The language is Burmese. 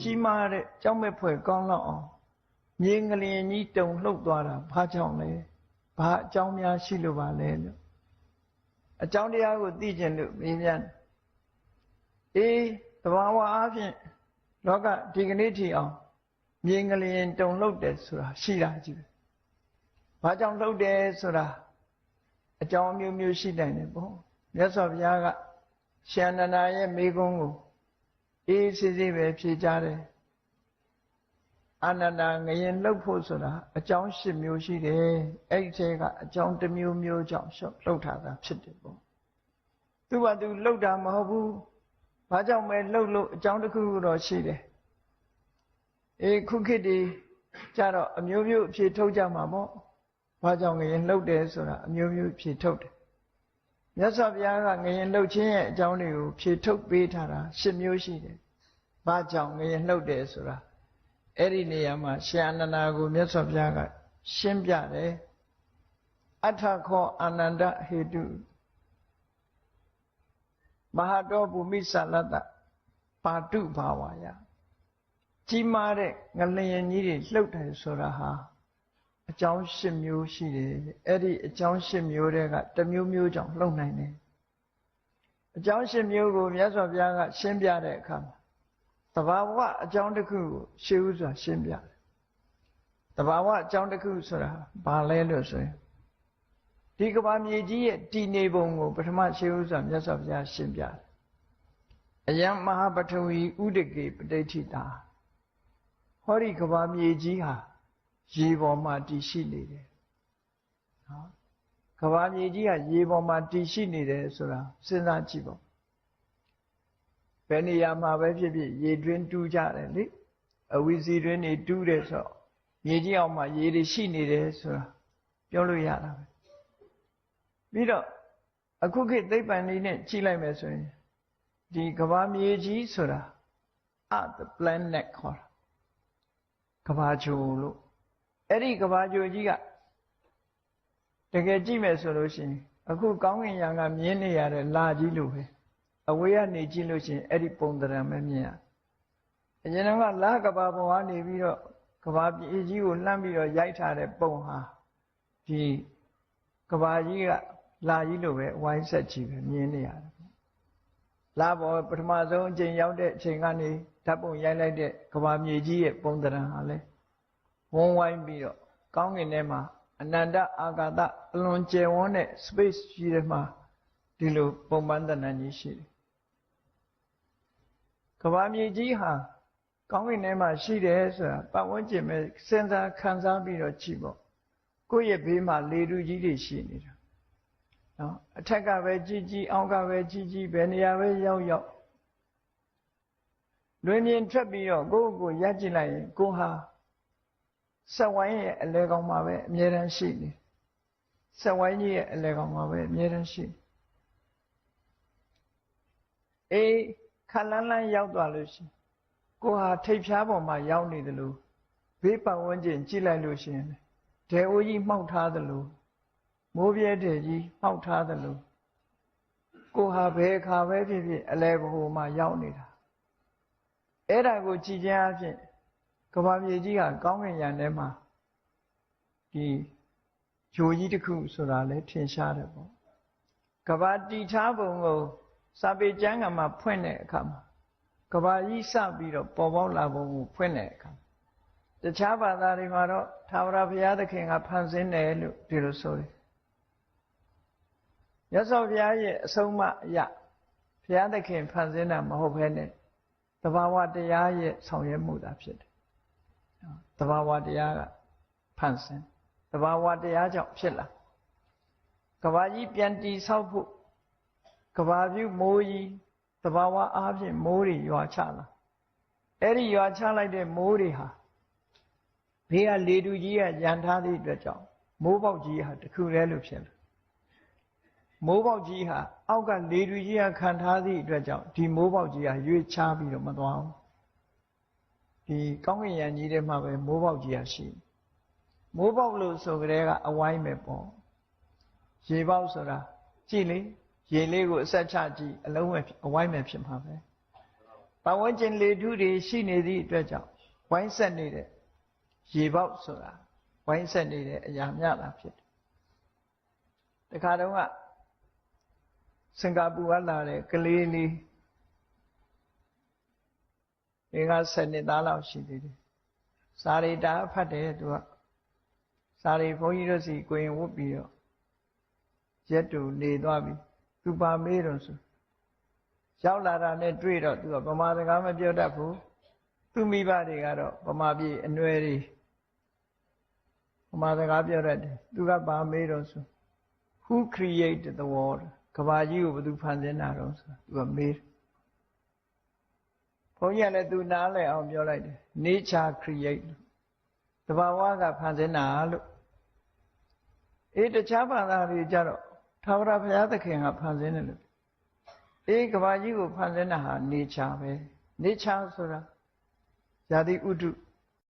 ကြီးမားတဲ့ကြောက်မဲ့ဖွယ်ကောင်းလောက်အောင်မြင်းကလျင်ကြီးတုံလှုပ်သွားတာဘာကြောင့်လဲဘာအကြောင်းများရှိလို့ပါလဲလို့အကြောင်းတရားကိုသိကျင်လို့မေးမြန်းအေးတဘာဝအားဖြင့်လောကဒီကနေ့ထိအောင်မြင်ကလေးတုံလှုပ်တယ်ဆိုတာရှိတာကြည့်ပဲ။ဘာကြောင့်လှုပ်တယ်ဆိုတာအကြောင်းမျိုးမျိုးရှိနိုင်တယ်ပေါ့။မြတ်စွာဘုရားကရှင်အနန္ဒာရဲ့မိကုံးကို အေးစစ်စစ်ပဲဖြေကြတယ်။အနန္ဒာငရင်လှုပ်ဖို့ဆိုတာအကြောင်း၈မျိုးရှိတယ်။အဲ့ဒီထဲကအကြောင်းတစ်မျိုးမျိုးကြောင့်လှုပ်ထားတာဖြစ်တယ်ပေါ့။သူကသူလှုပ်တာမဟုတ်ဘူး။ဘာကြောင့်ပဲလှုပ်လို့အကြောင်းတစ်ခုခုတော့ရှိတယ်။အေးခုခေတ်ဒီကြတော့အမျိုးမျိုးအဖြေထုတ်ကြမှာပေါ့။ဘာကြောင့်ငရင်လှုပ်တယ်ဆိုတာအမျိုးမျိုးဖြေထုတ်တယ်။မြတ်စွာဘုရားကငရင်လှုပ်ခြင်းရဲ့အကြောင်းတွေကိုဖြေထုတ်ပေးထားတာ၈မျိုးရှိတယ်။ ဘာကြောင့်ငရင်လှုပ်တယ်ဆိုတာအဲ့ဒီနေရာမှာရှင်အနန္ဒာကိုမြတ်စွာဘုရားက ရှင်းပြတယ်။အထခောအာနန္ဒဟေတုမဟာတောဘူမိသလတ္တပါတုဘာဝါယကြီးမားတဲ့ငလျင်ကြီးတွေလှုပ်တယ်ဆိုတာဟာအကြောင်း၈မျိုးရှိတယ်အဲ့ဒီအကြောင်း၈မျိုးတွေကတစ်မျိုးမျိုးကြောင့်လှုပ်နိုင်တယ်အကြောင်း၈မျိုးကိုမြတ်စွာဘုရားကရှင်းပြတဲ့အခါမှာ တဘာဝအကြောင်းတစ်ခုကိုရှင်းဥစွာရှင်းပြတယ်တဘာဝအကြောင်းတစ်ခုဆိုတာဘာလဲလို့ဆိုရင်ဒီကဘာမြေကြီးရဲ့တည်နေပုံကိုပထမရှင်းဥစွာမြတ်စွာဘုရားရှင်းပြတယ်အယံမဟာပထဝီဥဒကေပဋိဋ္ဌိတာဟောဒီကဘာမြေကြီးဟာရေပေါ်မှာတည်ရှိနေတယ်နော်ကဘာမြေကြီးဟာရေပေါ်မှာတည်ရှိနေတယ်ဆိုတာစဉ်းစားကြည့်ပေါ့ဘ ယ်နေရာမှာပဲဖြစ်ဖြစ်ရေတွင်းတူးကြတယ်လေအဝီစီတွင်းနေတူးတယ်ဆိုတော့မြေကြီးအောင်မှာရေတွေရှိနေတယ်ဆိုတာပြောလို့ရတာပဲပြီးတော့အခုခေတ်သိပ္ပံလေးနဲ့ကြည့်လိုက်မယ်ဆိုရင်ဒီကဘာမြေကြီးဆိုတာ at the planet ခေါ်တာကဘာချိုလို့အဲ့ဒီကဘာချိုကြီးကတကယ်ကြည့်မယ်ဆိုလို့ရှိရင်အခုကောင်းကင်ယံကမြင်နေရတဲ့လာကြီးလို့ပဲ အဝေးကနေကြည့်လို့ရှိရင်အဲ့ဒီပုံသဏ္ဍာန်ပဲမြင်ရအရင်ကလာကဘာပေါ်ကနေပြီးတော့ကဘာပြေကြီးကိုလှမ်းပြီးတော့ရိုက်ထားတဲ့ပုံဟာဒီကဘာကြီးကလာကြီးလို့ပဲဝိုင်းဆက်ကြည့်ပဲမြင်နေရတယ်လာပေါ်ပထမဆုံးအချိန်ရောက်တဲ့အချိန်ကနေဓာတ်ပုံရိုက်လိုက်တဲ့ကဘာမြေကြီးရဲ့ပုံသဏ္ဍာန်ဟာလဲဝန်းဝိုင်းပြီးတော့ကောင်းကင်ထဲမှာအနန္တအာကာသအလွန်ကျယ်ဝန်းတဲ့ space ကြီးထဲမှာဒီလိုပုံပန်းသဏ္ဍာန်ကြီးရှိတယ် ကဘာမြေကြီးဟာကောင်းကင်ထဲမှာရှိတယ်ဆိုတာပတ်ဝန်းကျင်ပဲစဉ်းစားခံစားပြီးတော့ကြည့်ပေါ့ကိုယ့်ရဲ့ဘေးမှာလေတူကြီးတွေရှိနေတာနော်အထက်ကပဲကြီးကြီးအောက်ကပဲကြီးကြီးဘယ်နေရာပဲရောက်ရောက်လွင်မြင်ထွက်ပြီးတော့ကိုယ့်ကိုရက်ကြည့်လိုက်ရင်ကိုဟာဆက်ဝိုင်းရဲ့အလဲကောင်မှာပဲအမြဲတမ်းရှိနေဆက်ဝိုင်းကြီးရဲ့အလဲကောင်မှာပဲအမြဲတမ်းရှိအေး ခလန်းလန်းရောက်သွားလို့ရှိကိုဟာထိပ်ဖြားပေါ်မှာရောက်နေတယ်လို့ဘေးပတ်ဝန်းကျင်ကြည့်လိုက်လို့ရှိရင်ဒဲအိုးကြီးမှောက်ထားတယ်လို့မိုးပြဲတဲ့ကြီးမှောက်ထားတယ်လို့ကိုဟာဘယ်အခါပဲဖြစ်ဖြစ်အလဲဘိုမှာရောက်နေတာအဲ့ဒါကိုကြည်ခြင်းအဖြစ်ကဘာမြေကြီးကကောင်းကင်ယံထဲမှာဒီဂျိုကြီးတစ်ခုဆိုတာလည်းထင်ရှားတယ်ပေါ့ကဘာတီထားပုံကို စာပေကျမ်းကမှာဖွင့်တဲ့အခါမှာကဘာကြီးစပြီးတော့ပေါ်ပေါက်လာပုံကိုဖွင့်တဲ့အခါတခြားဘာသာတွေမှာတော့သာဝရဘုရားသခင်ကဖန်ဆင်းတယ်လို့ဒီလိုဆိုတယ်ရသော်ဘုရားရဲ့အဆုံးအမအရာဘုရားသခင်ဖန်ဆင်းတာမဟုတ်ဘဲနဲ့တဘာဝတရားရဲ့ဆောင်ရွက်မှုသာဖြစ်တယ်တဘာဝတရားကဖန်ဆင်းတဘာဝတရားကြောင့်ဖြစ်လာကဘာကြီးပြန်တီဆောက်ဖို့ ကဘာပြုမိုးကြီးတဘာဝအားဖြင့်မိုးတွေရွာချလာအဲ့ဒီရွာချလိုက်တဲ့မိုးတွေဟာဘေးကလေတူကြီးကရန်ထားသည့်အတွက်ကြောင့်မိုးပေါက်ကြီးဟာတခုတည်းလို့ဖြစ်လာမိုးပေါက်ကြီးဟာအောက်ကလေတူကြီးကခံထားသည့်အတွက်ကြောင့်ဒီမိုးပေါက်ကြီးဟာရွေ့ချပြီးတော့မသွားဘူးဒီကောင်းကင်ယံကြီးထဲမှာပဲမိုးပေါက်ကြီးဟာရှိမိုးပေါက်လို့ဆိုကြတဲ့ကအဝိုင်းပဲပေါ့ရေပေါက်ဆိုတာကြည့်လေ ရေလေးကိုအဆက်ချကြည့်အလုံးဝအဝိုင်းပဲဖြစ်မှာပဲပတ်ဝန်းကျင်လေထုတွေရှိနေသည့်အတွက်ကြောင့်ဝိုင်းဆက်နေတဲ့ရေပေါက်ဆိုတာဝိုင်းဆက်နေတဲ့အရာမြတာဖြစ်တယ်တခါတုန်းကစင်ကာပူကလာတဲ့ကလေးလေးဒီက7နှစ်သားလောက်ရှိသေးတယ်စာရီတာဖတ်တယ်သူကစာရီဘုန်းကြီးတို့စီကိုရင်ဝတ်ပြီးတော့ရက်တူနေသွားပြီ သူပါမေးတော့ဆိုရောက်လာတာနဲ့တွေ့တော့သူကဗမာစကားမပြောတတ်ဘူးသူမိဘတွေကတော့ဗမာပြည်အနွယ်တွေဗမာစကားပြောတတ်တယ်သူကပါမေးတော့ဆို who created the world ကဘာကြီးကိုဘယ်သူဖန်ဆင်းတာတော့ဆိုသူကမေးဘုန်းကြီးကလည်းသူနားလည်အောင်ပြောလိုက်တယ် nature create တဘာဝကဖန်ဆင်းတာလို့အေးတခြားဘာသာတွေကြတော့ သာဝရဘုရားသခင်ကဖန်ဆင်းတယ်လို့အေးကဘာကြီးကိုဖန်ဆင်းတာဟာ nature ပဲ nature ဆိုတာဇာတိဥဒ္ဓ